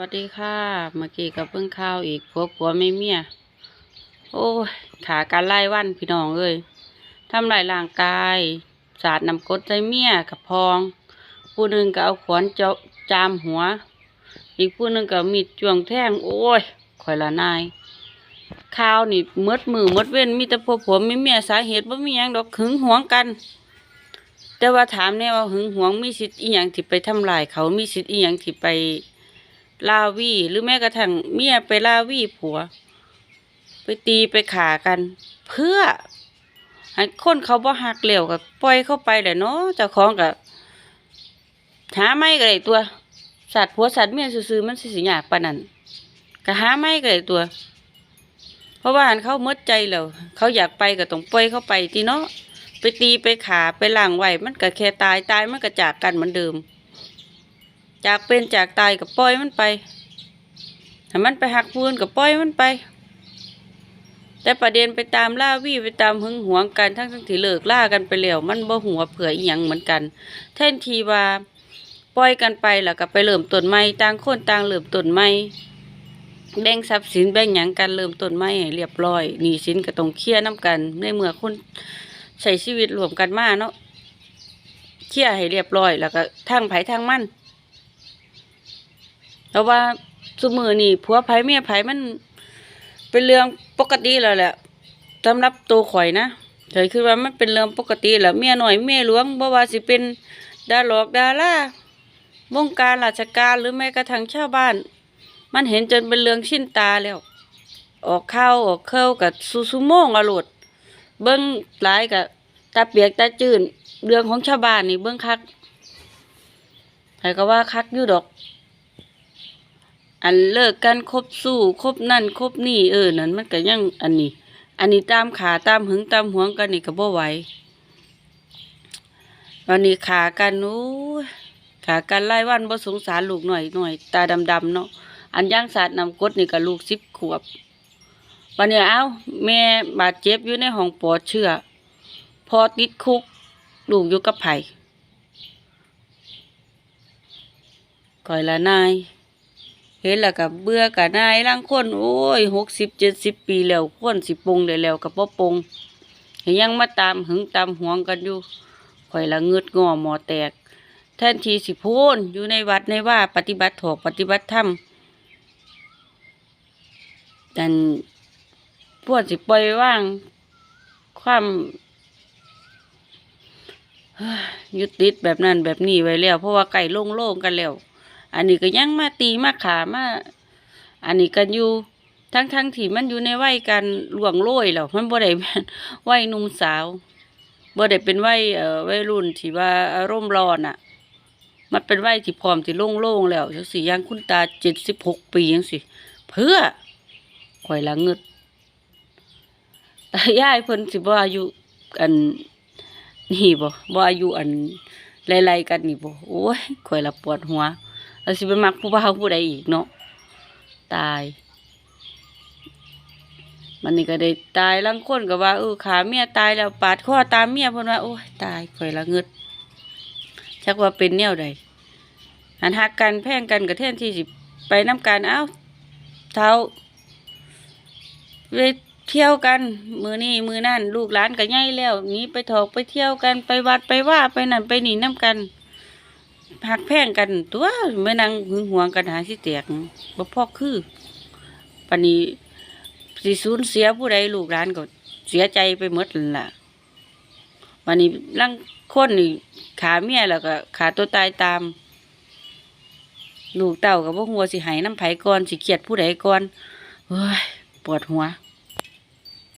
วัสดีค่ะ เมื่อกี้กับเพิ่งข้าวอีกผัวผัวไม่เมีย โอ้ยขาการไล่วันพี่น้องเอ้ยทำลายร่างกาย สาดน้ำกดใจเมียกับพอง ผู้หนึ่งก็เอาขวานเจาะจามหัว อีกผู้หนึ่งก็มีดจ้วงแทงโอ้ยข่อยละนายข้าวนี่มดมือมดเว้นมีแต่ผัวผัวไม่เมียสาเหตุว่ามีหยังดอกหึงหวงกัน แต่ว่าถามแน่ว่าหึงหวงมีสิทธิ์อีหยังที่ไปทำลายเขามีสิทธิ์อีหยังที่ไป ลาวีหรือแม้กระทั่งเมียไปลาวีผัว ไปตีไปขากัน เพื่อให้คนเขาบ่หักเหลวกับปล่อยเข้าไปแหละเนาะเจ้าของกับหาไม่ก็ได้ตัว สัตว์ผัวสัตว์เมียซื่อๆมันสิสิยากปานนั้นก็หาไม่ก็ได้ตัว เพราะว่าหันเขาหมดใจแล้วเขาอยากไปก็ต้องปล่อยเข้าไปที่เนาะไปตีไปขาไปล่างไว้มันก็แค่ตายตายมันก็จากกันเหมือนเดิม จากเป็นจากตายกับปล่อยมันไปถ้ามันไปหักพูนกับปล่อยมันไป แต่ประเด็นไปตามล่าวี่ไปตามหึงหวงกันทั้งทั้งที่เลิกล่ากันไปแล้วมันบ่หัวเผื่ออีหยังเหมือนกัน แทนทีว่าปล่อยกันไปแล้วก็ไปเริ่มต้นใหม่ต่างคนต่างเริ่มต้นใหม่แบ่งทรัพย์สินแบ่งหยังกันเริ่มต้นใหม่ให้เรียบร้อยหนี้สินก็ต้องเคลียร์น้กัน ในเมื่อคนใช้ชีวิตรวมกันมาเนาะเคลียร์ให้เรียบร้อย แล้วก็ทางไผทางมั่น เพราะว่าสมือนี่ผัวไผเมียไผมันเป็นเรื่องปกติแล้วแหละสำหรับตัวข่อยนะข่อยคือว่ามันเป็นเรื่องปกติแหล้วเมียหน่อยเมียหลวงบ่ว่าสิเป็นดาหลอกดาราวงการราชการหรือแม้กระทั่งชาวบ้าน มันเห็นจนเป็นเรื่องชินตาแล้ว ออกเข้าออกเข้ากับซูซูโมงอรดเบิ้งหลายกับตาเปียกตาจืนเรื่องของชาวบ้านนี่เบิ้งคักใครก็ว่าคักอยู่ดอก อันเลิกกันคบสู้คบนั่นคบนี่เออนั่นมันก็ยังอันนี้ อันนี้ตามขาตามหึงตามหวงกันนี่ก็บ่ไหววันนี้ขากันโอ้ยขากันไล่วันบ่สงสารลูกหน่อยหน่อยตาดำๆเนาะอันย่างสาดนำกดนี่ก็ลูกสิบขวบวันนี้เอ้าแม่บาดเจ็บอยู่ในห้องปลอดเชื้อพอติดคุกลูกอยู่กับไผก่อยละนาย เห็นแล้วกับเบื่อกับนายร่างคนโอ้ยหกสิบเจ็ดสิบปีแล้วคนสิปงได้แล้วกับพ่อปงยังมาตามหึงตามหวงกันอยู่ข่อยละเงืดงอหมอแตก แทนทีสิพูนอยู่ในวัดในว่าปฏิบัติถอกปฏิบัติธรรมแต่นพวกสิปล่อยว่าง ความยยึดติดแบบนั้นแบบนี้ไว้แล้ว เพราะว่าไก่โล่งๆกันแล้ว อันนี้ก็ยังมาตีมาขามาอันนี้กันอยู่ทั้งทั้งที่มันอยู่ในวัยการล่วงโรยแล้วมันบ่ได้เป็นวัยหนุ่มสาวบ่ได้เป็นวัยเอ่อวัยรุ่นที่ว่าอารมณ์ร้อนอะ มันเป็นวัยที่พร้อมที่โล่งๆแล้วจังสิยังคุณตาเจ็ดสิบหกปีจังสิเพื่อข่อยละเงึดแต่ยายเพิ่นสิบ่อายุอันนี่บ่บ่อายุอันไล่ๆกันนี่บ่โอ้ยข่อยละปวดหัว เราสิไปมักผู้บ่าวผู้ใดอีกเนาะตาย มันนี่ก็ได้ตายลังคนก็ว่าเออขาเมียตายแล้วปาดคอตามเมียเพิ่นว่าโอ้ยตายข่อยละเงึดชักว่าเป็นแนวใดหันหักกันแพ่งกันกับแทนที่สิไปน้ำกันเอ้าเท้าไปเที่ยวกันมือนี่มือนั่นลูกหลานก็ใหญ่แล้วนี้ไปถอกไปเที่ยวกันไปวัดไปว่าไปนั่นไปนี่น้ำกัน หักแพงกันตัวไม่นั่งหึงหวงกันหาสิแตกบ่พอคือปานนี้สิสูญเสียผู้ใดลูกหลานก็เสียใจไปหมดล่ะวันนี้ลังคนนี่ขาเมียแล้วก็ขาตัวตายตาม ลูกเต่ากับพวกหัวสิหายน้ำไผ่ก่อนสิเขียดผู้ใดก่อนเฮ้ยปวดหัว